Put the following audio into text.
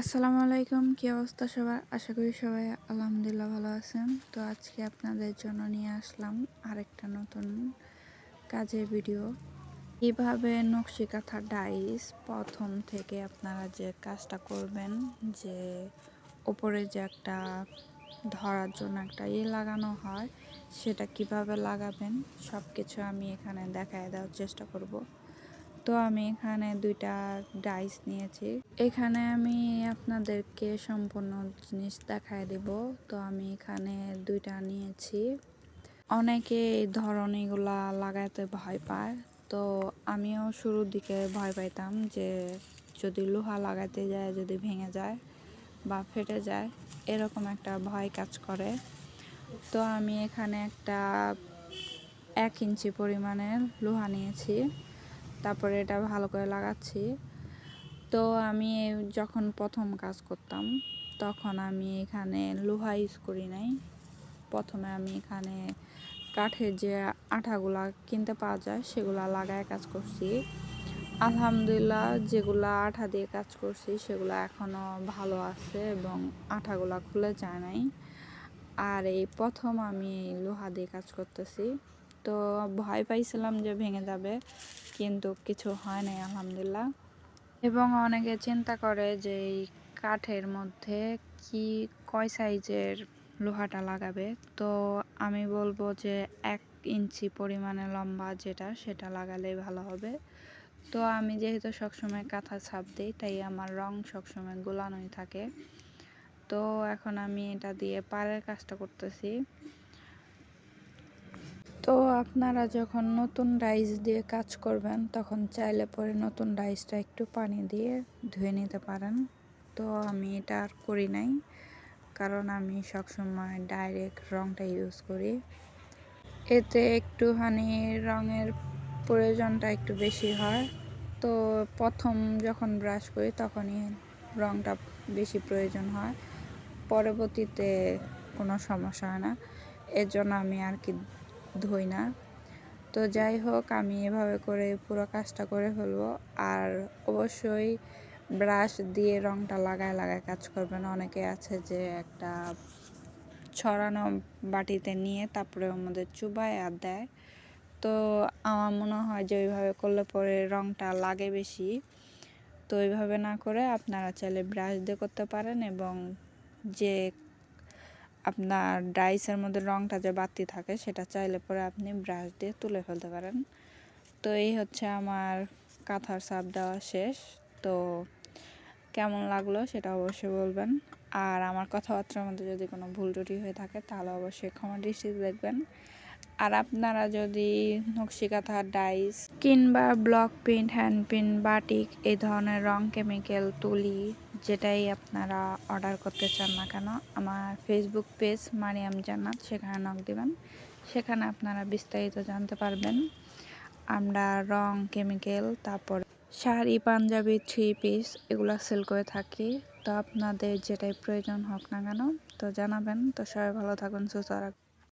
আসসালামু আলাইকুম, কি অবস্থা সবার? আশা করি সবাই আলহামদুলিল্লাহ ভালো আছেন। তো আজকে আপনাদের জন্য নিয়ে আসলাম আরেকটা নতুন কাজের ভিডিও কীভাবে নকশি কাঁথা ডাইস প্রথম থেকে আপনারা যে কাজটা করবেন, যে ওপরে যে একটা ধরার জন্য একটা ইয়ে লাগানো হয়, সেটা কীভাবে লাগাবেন সব কিছু আমি এখানে দেখায় দেওয়ার চেষ্টা করব। তো আমি এখানে দুইটা ডাইস নিয়েছি। এখানে আমি আপনাদেরকে সম্পূর্ণ জিনিস দেখায় দেব। তো আমি এখানে দুইটা নিয়েছি। অনেকে এই ধরনেরগুলা লাগাতে ভয় পায়। তো আমিও শুরুর দিকে ভয় পাইতাম যে যদি লোহা লাগাতে যায়, যদি ভেঙে যায় বা ফেটে যায়, এরকম একটা ভয় কাজ করে। তো আমি এখানে একটা এক ইঞ্চি পরিমাণের লোহা নিয়েছি। তারপরে এটা ভালো করে লাগাচ্ছি। তো আমি যখন প্রথম কাজ করতাম, তখন আমি এখানে লোহা ইউজ করি নাই। প্রথমে আমি এখানে কাঠের যে আঠাগুলা কিনতে পাওয়া যায়, সেগুলা লাগায় কাজ করছি। আলহামদুলিল্লাহ, যেগুলা আঠা দিয়ে কাজ করছি, সেগুলো এখনও ভালো আছে এবং আঠাগুলা খুলে যায় নাই। আর এই প্রথম আমি লোহা দিয়ে কাজ করতেছি। তো ভয় পাইছিলাম যে ভেঙে যাবে, কিন্তু কিছু হয় নাই, আলহামদুলিল্লাহ। এবং অনেকে চিন্তা করে যে এই কাঠের মধ্যে কি, কয় সাইজের লোহাটা লাগাবে? তো আমি বলব যে এক ইঞ্চি পরিমাণে লম্বা যেটা, সেটা লাগালে ভালো হবে। তো আমি যেহেতু সবসময় কাঁথা ছাপ দিই, তাই আমার রং সবসময় গোলানোই থাকে। তো এখন আমি এটা দিয়ে পাড়ের কাজটা করতেছি। তো আপনারা যখন নতুন রাইস দিয়ে কাজ করবেন, তখন চাইলে পরে নতুন রাইসটা একটু পানি দিয়ে ধুয়ে নিতে পারেন। তো আমি এটা আর করি নাই, কারণ আমি সবসময় ডাইরেক্ট রঙটা ইউজ করি। এতে একটুখানি রঙের প্রয়োজনটা একটু বেশি হয়। তো প্রথম যখন ব্রাশ করি, তখনই রঙটা বেশি প্রয়োজন হয়। পরবর্তীতে কোনো সমস্যা হয় না। এর জন্য আমি আর কি ধুই না। তো যাই হোক আমি এভাবে করে পুরো কাজটা করে ফেলব। আর অবশ্যই ব্রাশ দিয়ে রংটা লাগায় লাগায় কাজ করবেন। অনেকে আছে যে একটা ছড়ানো বাটিতে নিয়ে তারপরে মধ্যে চুবায় আর দেয়। তো আমার মনে হয় যে ওইভাবে করলে পরে রংটা লাগে বেশি। তো ওইভাবে না করে আপনারা চাইলে ব্রাশ দিয়ে করতে পারেন এবং যে আপনার ডাইসের মধ্যে রঙটা যে বাতি থাকে, সেটা চাইলে পরে আপনি ব্রাশ দিয়ে তুলে ফেলতে পারেন। তো এই হচ্ছে আমার কাঁথার সাপ দেওয়া শেষ। তো কেমন লাগল সেটা অবশ্যই বলবেন। আর আমার কথাবার্তার মধ্যে যদি কোনো ভুল ত্রুটি হয়ে থাকে, তাহলে অবশ্যই ক্ষমা দৃষ্টিতে দেখবেন। আর আপনারা যদি নকশি কাঁথা, ডাইস কিংবা block print, hand print, batik এই ধরনের রং, কেমিক্যাল, তুলি যেটাই আপনারা অর্ডার করতে চান না কেন, আমার ফেসবুক পেজ মারিয়াম জান্নাত, সেখানে নক দিবেন। সেখানে আপনারা বিস্তারিত জানতে পারবেন। আমরা রং কেমিক্যাল তারপর শাড়ি, পাঞ্জাবি থ্রি পিস এগুলো সেল করে থাকি। তো আপনাদের যেটাই প্রয়োজন হোক না কেন, তো জানাবেন। তো সবাই ভালো থাকুন সুস্থ রাখবেন